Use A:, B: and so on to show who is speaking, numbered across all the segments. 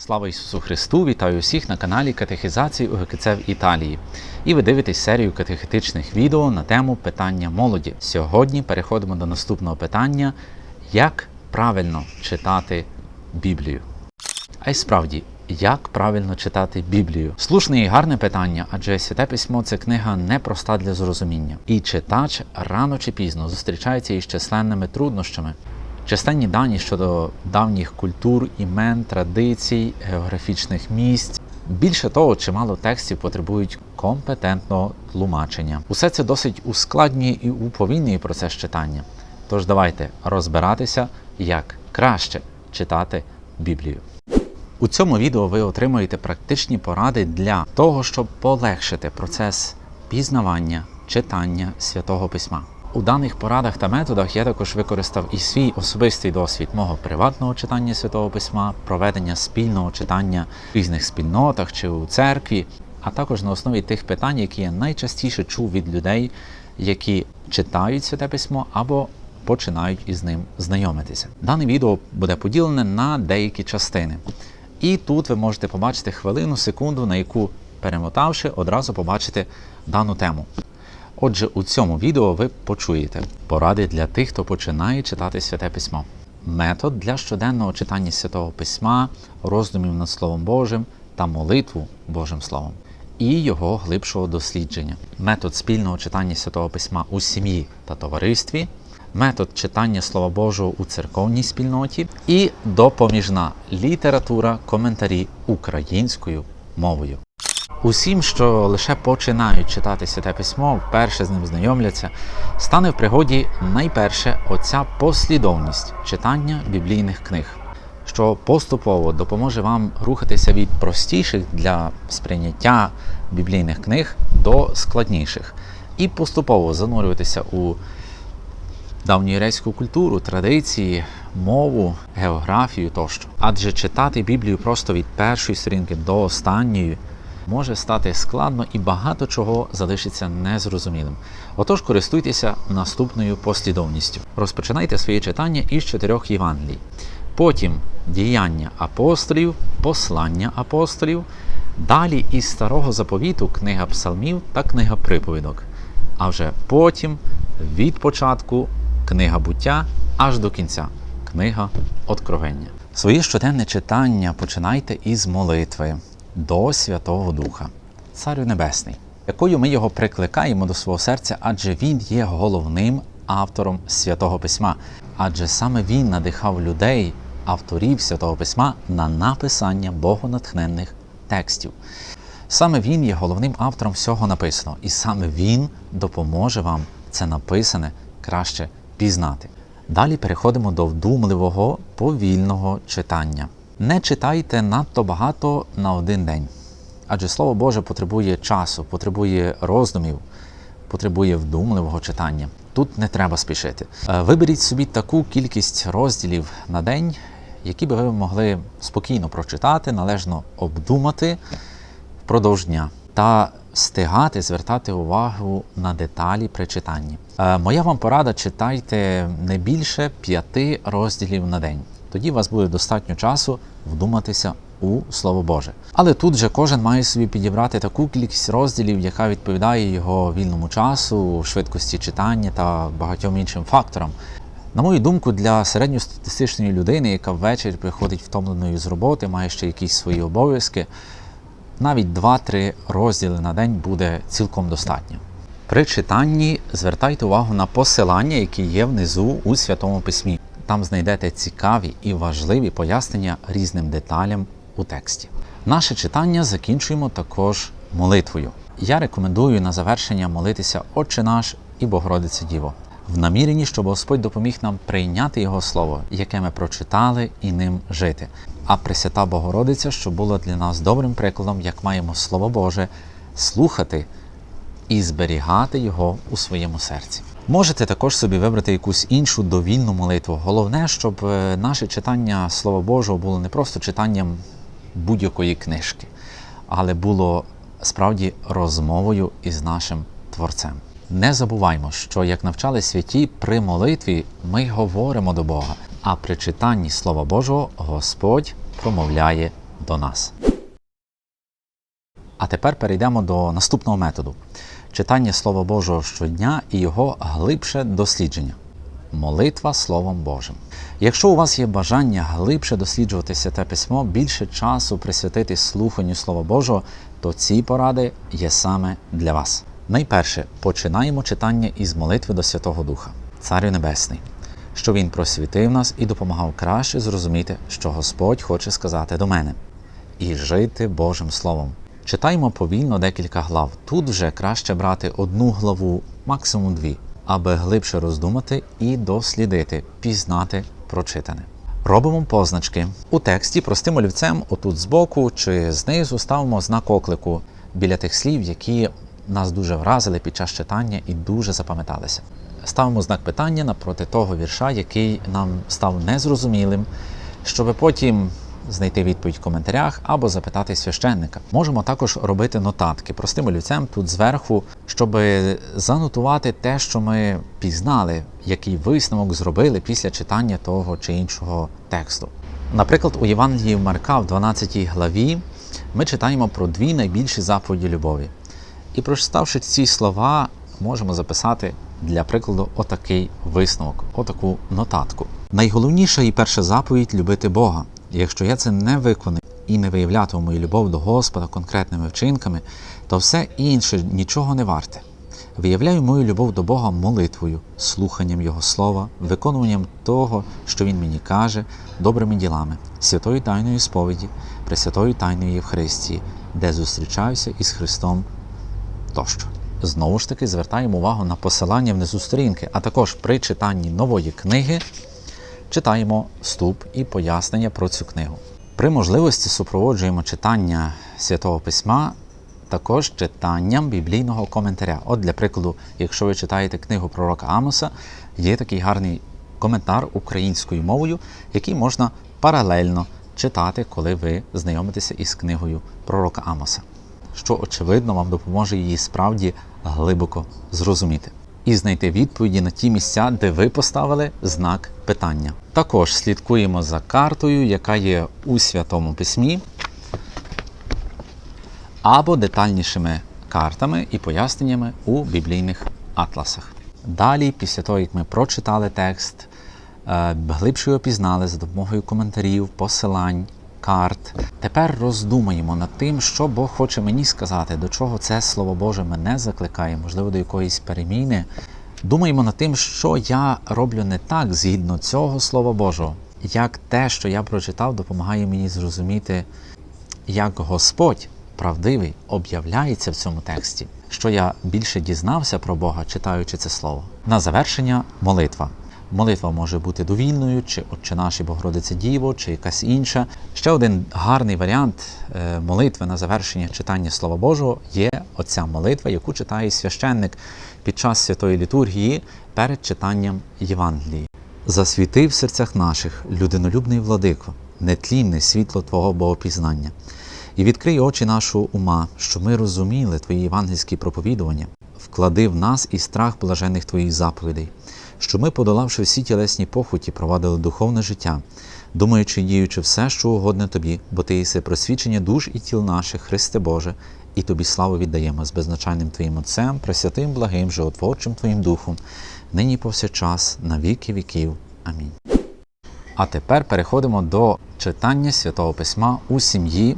A: Слава Ісусу Христу! Вітаю усіх на каналі Катехізації УГКЦ в Італії. І ви дивитесь серію катехетичних відео на тему питання молоді. Сьогодні переходимо до наступного питання: як правильно читати Біблію? А й справді, як правильно читати Біблію? Слушне і гарне питання, адже святе письмо це книга непроста для зрозуміння. І читач рано чи пізно зустрічається із численними труднощами. Численні дані щодо давніх культур, імен, традицій, географічних місць. Більше того, чимало текстів потребують компетентного тлумачення. Усе це досить ускладнює і уповільнює процес читання. Тож давайте розбиратися, як краще читати Біблію. У цьому відео ви отримуєте практичні поради для того, щоб полегшити процес пізнавання, читання святого письма. У даних порадах та методах я також використав і свій особистий досвід мого приватного читання святого письма, проведення спільного читання в різних спільнотах чи у церкві, а також на основі тих питань, які я найчастіше чув від людей, які читають святе письмо або починають із ним знайомитися. Дане відео буде поділене на деякі частини. І тут ви можете побачити хвилину, секунду, на яку перемотавши, одразу побачите дану тему. Отже, у цьому відео ви почуєте поради для тих, хто починає читати святе письмо, метод для щоденного читання святого письма, роздумів над Словом Божим та молитву Божим Словом, і його глибшого дослідження, метод спільного читання святого письма у сім'ї та товаристві, метод читання Слова Божого у церковній спільноті і допоміжна література, коментарі українською мовою. Усім, що лише починають читати святе письмо, вперше з ним знайомляться, стане в пригоді найперше оця послідовність читання біблійних книг, що поступово допоможе вам рухатися від простіших для сприйняття біблійних книг до складніших, і поступово занурюватися у давньоєрейську культуру, традиції, мову, географію тощо. Адже читати Біблію просто від першої сторінки до останньої може стати складно і багато чого залишиться незрозумілим. Отож, користуйтеся наступною послідовністю. Розпочинайте своє читання із чотирьох Євангелій. Потім діяння апостолів, послання апостолів, далі із старого заповіту книга псалмів та книга приповідок. А вже потім від початку книга буття аж до кінця книга Откровення. Своє щоденне читання починайте із молитви до Святого Духа, Царю Небесний, якою ми його прикликаємо до свого серця, адже Він є головним автором святого письма, адже саме він надихав людей, авторів святого письма на написання богонатхненних текстів. Саме він є головним автором всього написаного, і саме він допоможе вам це написане краще пізнати. Далі переходимо до вдумливого повільного читання. Не читайте надто багато на один день, адже Слово Боже потребує часу, потребує роздумів, потребує вдумливого читання. Тут не треба спішити. Е, Виберіть собі таку кількість розділів на день, які би ви могли спокійно прочитати, належно обдумати впродовж дня та встигати звертати увагу на деталі при читанні. Е, Моя вам порада: читайте не більше п'яти розділів на день. Тоді у вас буде достатньо часу вдуматися у Слово Боже. Але тут же кожен має собі підібрати таку кількість розділів, яка відповідає його вільному часу, швидкості читання та багатьом іншим факторам. На мою думку, для середньостатистичної людини, яка ввечері приходить втомленою з роботи, має ще якісь свої обов'язки, навіть 2-3 розділи на день буде цілком достатньо. При читанні звертайте увагу на посилання, які є внизу у Святому Письмі. Там знайдете цікаві і важливі пояснення різним деталям у тексті. Наше читання закінчуємо також молитвою. Я рекомендую на завершення молитися Отче наш і Богородице Діво, в наміренні, щоб Господь допоміг нам прийняти Його Слово, яке ми прочитали і ним жити. А Пресвята Богородиця, щоб була для нас добрим прикладом, як маємо Слово Боже слухати і зберігати його у своєму серці. Можете також собі вибрати якусь іншу довільну молитву. Головне, щоб е, наше читання Слова Божого було не просто читанням будь-якої книжки, але було справді розмовою із нашим Творцем. Не забуваймо, що як навчали святі, при молитві ми говоримо до Бога, а при читанні Слова Божого Господь промовляє до нас. А тепер перейдемо до наступного методу читання Слова Божого щодня і його глибше дослідження. Молитва Словом Божим. Якщо у вас є бажання глибше досліджувати святе письмо, більше часу присвятити слуханню Слова Божого, то ці поради є саме для вас. Найперше починаємо читання із молитви до Святого Духа, Царю Небесний, що Він просвітив нас і допомагав краще зрозуміти, що Господь хоче сказати до мене, і жити Божим Словом. Читаємо повільно декілька глав. Тут вже краще брати одну главу, максимум дві, аби глибше роздумати і дослідити, пізнати прочитане. Робимо позначки. У тексті простим олівцем, отут збоку чи знизу ставимо знак оклику біля тих слів, які нас дуже вразили під час читання і дуже запам'яталися. Ставимо знак питання напроти того вірша, який нам став незрозумілим, щоб потім знайти відповідь в коментарях або запитати священника. Можемо також робити нотатки простим олівцем тут зверху, щоб занотувати те, що ми пізнали, який висновок зробили після читання того чи іншого тексту. Наприклад, у Євангелії Марка в 12 главі ми читаємо про дві найбільші заповіді любові. І прочитавши ці слова, можемо записати для прикладу отакий висновок, отаку нотатку. Найголовніша і перша заповідь любити Бога. Якщо я це не виконую і не виявлятиму мою любов до Господа конкретними вчинками, то все інше нічого не варте. Виявляю мою любов до Бога молитвою, слуханням Його слова, виконуванням того, що Він мені каже, добрими ділами, святою тайною сповіді, пресвятою тайною Євхаристії, де зустрічаюся із Христом тощо. Знову ж таки звертаємо увагу на посилання внизу сторінки, а також при читанні нової книги читаємо вступ і пояснення про цю книгу. При можливості супроводжуємо читання святого письма також читанням біблійного коментаря. От, для прикладу, якщо ви читаєте книгу пророка Амоса, є такий гарний коментар українською мовою, який можна паралельно читати, коли ви знайомитеся із книгою пророка Амоса, що очевидно вам допоможе її справді глибоко зрозуміти і знайти відповіді на ті місця, де ви поставили знак питання. Також слідкуємо за картою, яка є у Святому Письмі, або детальнішими картами і поясненнями у біблійних атласах. Далі, після того, як ми прочитали текст, е, глибше його пізнали за допомогою коментарів, посилань, карт. Тепер роздумаємо над тим, що Бог хоче мені сказати, до чого це Слово Боже мене закликає, можливо, до якоїсь переміни. Думаємо над тим, що я роблю не так згідно цього Слова Божого, як те, що я прочитав, допомагає мені зрозуміти, як Господь правдивий об'являється в цьому тексті, що я більше дізнався про Бога, читаючи це слово. На завершення молитва. Молитва може бути довільною, чи Отче наш і Богородице Діво, чи якась інша. Ще один гарний варіант е, молитви на завершення читання Слова Божого є оця молитва, яку читає священник під час святої літургії перед читанням Євангелії. Засвіти в серцях наших, людинолюбний владико, нетлінне світло Твого Богопізнання, і відкрий очі нашого ума, що ми розуміли Твої євангельські проповідування, вклади в нас і страх блажених Твоїх заповідей, що ми, подолавши всі тілесні похоті, провадили духовне життя, думаючи, і діючи все, що угодне тобі, бо ти єси просвічення душ і тіл наших, Христе Боже, і тобі славу віддаємо з беззначальним Твоїм Отцем, пресвятим, благим, животворчим Твоїм Духом, нині повсякчас, на віки віків. Амінь. А тепер переходимо до читання святого письма у сім'ї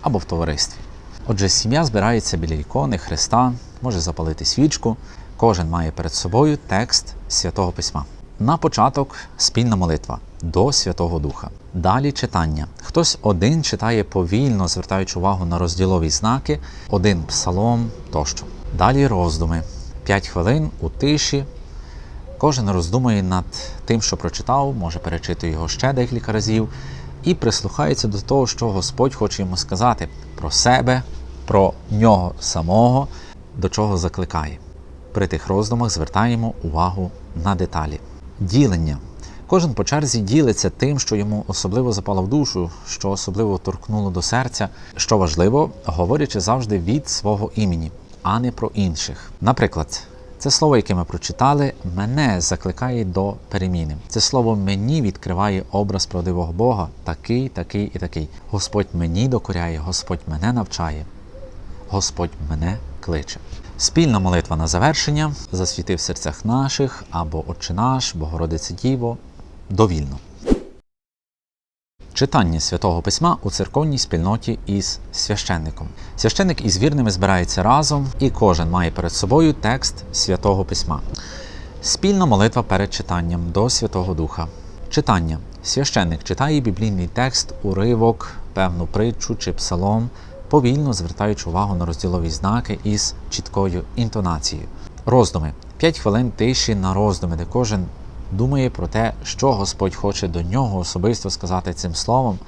A: або в товаристві. Отже, сім'я збирається біля ікони Христа, може запалити свічку. Кожен має перед собою текст святого письма. На початок спільна молитва до Святого Духа. Далі читання. Хтось один читає повільно, звертаючи увагу на розділові знаки, один псалом тощо. Далі роздуми. П'ять хвилин у тиші. Кожен роздумує над тим, що прочитав, може перечитує його ще декілька разів, і прислухається до того, що Господь хоче йому сказати про себе, про нього самого, до чого закликає. При тих роздумах звертаємо увагу на деталі. Ділення. Кожен по черзі ділиться тим, що йому особливо запало в душу, що особливо торкнуло до серця, що важливо, говорячи завжди від свого імені, а не про інших. Наприклад, Це слово, яке ми прочитали, мене закликає до переміни. Це слово мені відкриває образ правдивого Бога, такий, такий і такий. Господь мені докоряє, Господь мене навчає, Господь мене кличе. Спільна молитва на завершення засвіти в серцях наших або Отче наш, Богородице Діво, довільно. Читання святого письма у церковній спільноті із священником. Священник із вірними збирається разом, і кожен має перед собою текст святого письма. Спільна молитва перед читанням до Святого Духа. Читання. Священник читає біблійний текст, уривок, певну притчу чи псалом, повільно звертаючи увагу на розділові знаки із чіткою інтонацією. Роздуми. 5 хвилин тиші на роздуми, де кожен думає про те, що Господь хоче до нього особисто сказати цим словом,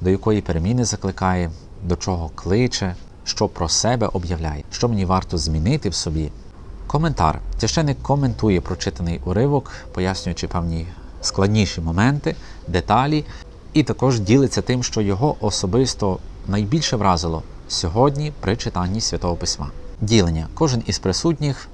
A: до якої переміни закликає, до чого кличе, що про себе об'являє, що мені варто змінити в собі. Коментар. Священник коментує прочитаний уривок, пояснюючи певні складніші моменти, деталі, і також ділиться тим, що його особисто найбільше вразило сьогодні при читанні Святого Письма. Ділення. Кожен із присутніх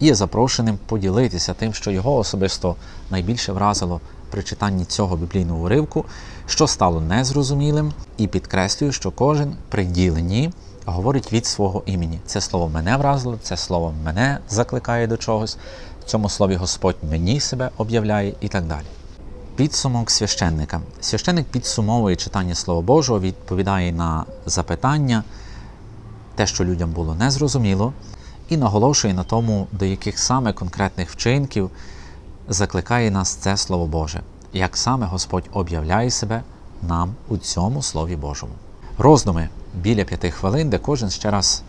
A: є запрошеним поділитися тим, що його особисто найбільше вразило при читанні цього біблійного уривку, що стало незрозумілим, і підкреслюю, що кожен при діленні говорить від свого імені. Це слово мене вразило, це слово мене закликає до чогось, в цьому слові Господь мені себе об'являє і так далі. Підсумок священника. Священник підсумовує читання Слова Божого, відповідає на запитання, те, що людям було незрозуміло, і наголошує на тому, до яких саме конкретних вчинків закликає нас це Слово Боже, як саме Господь об'являє себе нам у цьому Слові Божому. Роздуми біля п'яти хвилин, де кожен ще раз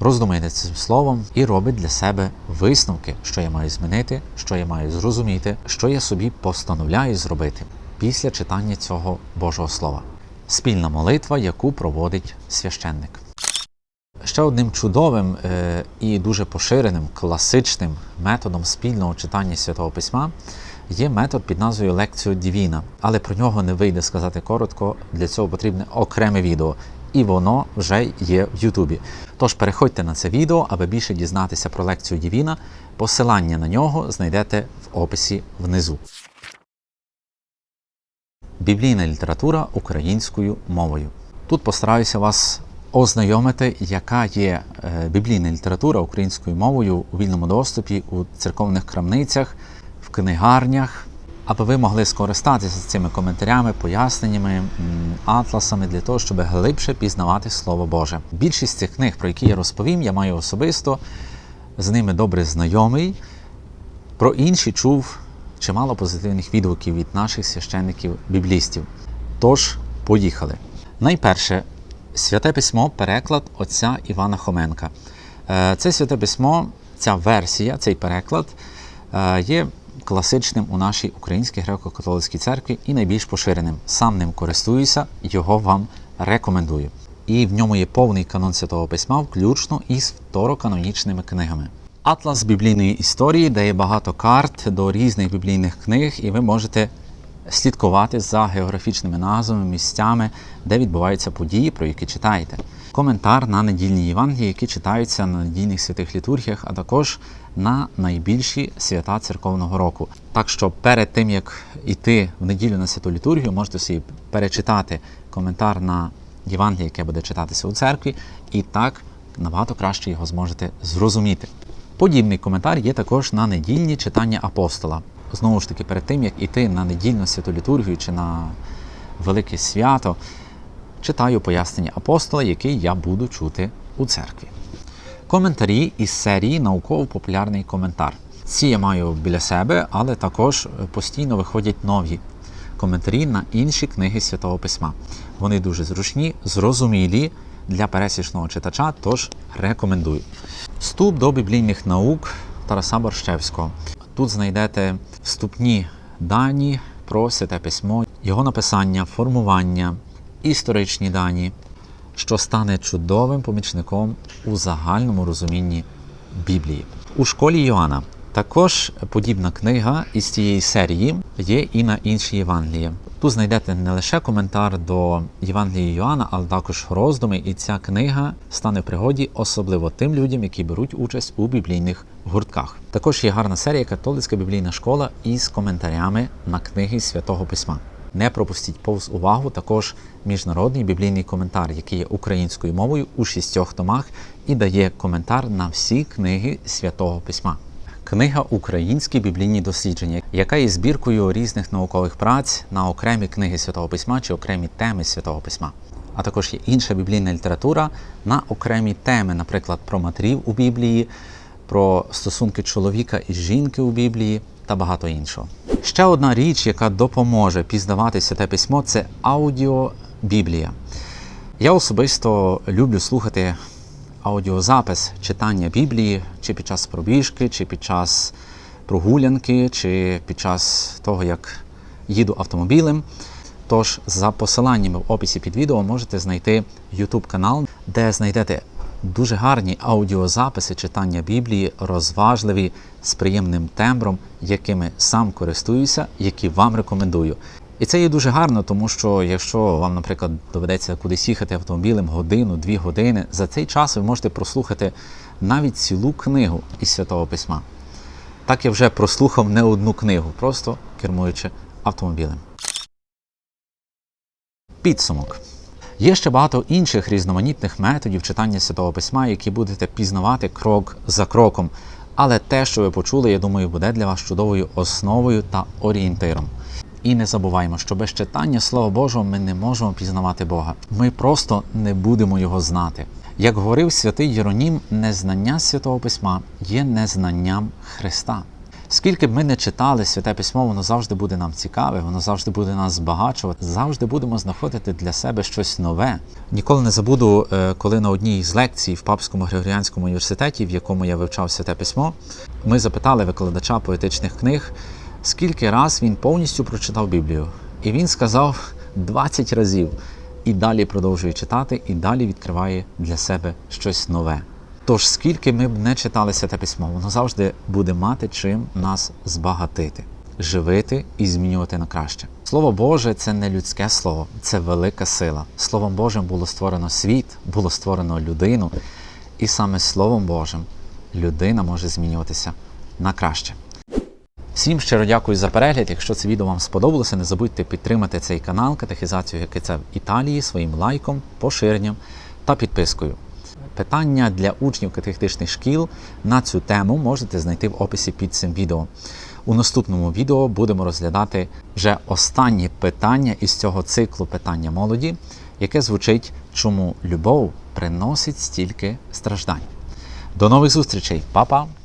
A: роздумує над цим словом і робить для себе висновки, що я маю змінити, що я маю зрозуміти, що я собі постановляю зробити після читання цього Божого Слова. Спільна молитва, яку проводить священник. Ще одним чудовим е, і дуже поширеним класичним методом спільного читання Святого Письма є метод під назвою Лекціо Дівіна, але про нього не вийде сказати коротко. Для цього потрібне окреме відео, і воно вже є в Ютубі. Тож переходьте на це відео, аби більше дізнатися про лекцію Дівіна. Посилання на нього знайдете в описі внизу. Біблійна література українською мовою. Тут постараюся вас ознайомити, яка є е, біблійна література українською мовою у вільному доступі у церковних крамницях, в книгарнях, аби ви могли скористатися цими коментарями, поясненнями, атласами для того, щоб глибше пізнавати Слово Боже. Більшість цих книг, про які я розповім, я маю особисто з ними добре знайомий. Про інші чув чимало позитивних відгуків від наших священників-біблістів. Тож, поїхали. Найперше, Святе письмо переклад отця Івана Хоменка. Е, Це святе письмо, ця версія, цей переклад е, є класичним у нашій українській греко-католицькій церкві і найбільш поширеним. Сам ним користуюся, його вам рекомендую. І в ньому є повний канон святого письма, включно із второканонічними книгами. Атлас біблійної історії дає багато карт до різних біблійних книг, і ви можете слідкувати за географічними назвами, місцями, де відбуваються події, про які читаєте. Коментар на недільні Євангелії, які читаються на недільних святих літургіях, а також на найбільші свята церковного року. Так що перед тим як йти в неділю на святу літургію, можете собі перечитати коментар на Євангеліє, яке буде читатися у церкві, і так набагато краще його зможете зрозуміти. Подібний коментар є також на недільні читання апостола. Знову ж таки, перед тим як іти на недільну святу літургію чи на велике свято, читаю пояснення апостола, який я буду чути у церкві. Коментарі із серії Науково-популярний коментар. Ці я маю біля себе, але також постійно виходять нові коментарі на інші книги Святого Письма. Вони дуже зручні, зрозумілі для пересічного читача, тож рекомендую. Вступ до біблійних наук Тараса Борщевського. Тут знайдете вступні дані про святе письмо, його написання, формування, історичні дані, що стане чудовим помічником у загальному розумінні Біблії. У школі Йоанна також подібна книга із цієї серії є і на інші Євангелії. Тут знайдете не лише коментар до Євангелії Йоанна, але також роздуми, і ця книга стане в пригоді особливо тим людям, які беруть участь у біблійних гуртках. Також є гарна серія Католицька біблійна школа із коментарями на книги Святого Письма. Не пропустіть повз увагу також міжнародний біблійний коментар, який є українською мовою у шістьох томах і дає коментар на всі книги Святого Письма. Книга Українські біблійні дослідження, яка є збіркою різних наукових праць на окремі книги Святого Письма чи окремі теми Святого Письма. А також є інша біблійна література на окремі теми, наприклад, про матерів у Біблії, про стосунки чоловіка і жінки у Біблії та багато іншого. Ще одна річ, яка допоможе пізнавати святе письмо, це аудіобіблія. Я особисто люблю слухати аудіозапис читання Біблії, чи під час пробіжки, чи під час прогулянки, чи під час того, як їду автомобілем. Тож за посиланнями в описі під відео можете знайти YouTube канал, де знайдете дуже гарні аудіозаписи читання Біблії, розважливі з приємним тембром, якими сам користуюся, які вам рекомендую. І це є дуже гарно, тому що якщо вам, наприклад, доведеться кудись їхати автомобілем годину, дві години, за цей час ви можете прослухати навіть цілу книгу із Святого Письма. Так я вже прослухав не одну книгу, просто кермуючи автомобілем. Підсумок. Є ще багато інших різноманітних методів читання Святого Письма, які будете пізнавати крок за кроком. Але те, що ви почули, я думаю, буде для вас чудовою основою та орієнтиром. І не забуваємо, що без читання Слова Божого ми не можемо пізнавати Бога. Ми просто не будемо його знати. Як говорив святий Єронім, незнання Святого Письма є незнанням Христа. Скільки б ми не читали святе письмо, воно завжди буде нам цікаве, воно завжди буде нас збагачувати, завжди будемо знаходити для себе щось нове. Ніколи не забуду, е, коли на одній з лекцій в Папському Григоріанському університеті, в якому я вивчав святе письмо, ми запитали викладача поетичних книг, скільки раз він повністю прочитав Біблію. І він сказав 20 разів. І далі продовжує читати, і далі відкриває для себе щось нове. Тож, скільки ми б не читали святе письмо, воно завжди буде мати чим нас збагатити, живити і змінювати на краще. Слово Боже це не людське слово, це велика сила. Словом Божим було створено світ, було створено людину, і саме Словом Божим людина може змінюватися на краще. Всім щиро дякую за перегляд. Якщо це відео вам сподобалося, не забудьте підтримати цей канал Катехізацію це в Італії своїм лайком, поширенням та підпискою. Питання для учнів катехетичних шкіл на цю тему можете знайти в описі під цим відео. У наступному відео будемо розглядати вже останнє питання із цього циклу питання молоді, яке звучить, чому любов приносить стільки страждань. До нових зустрічей, Па-па!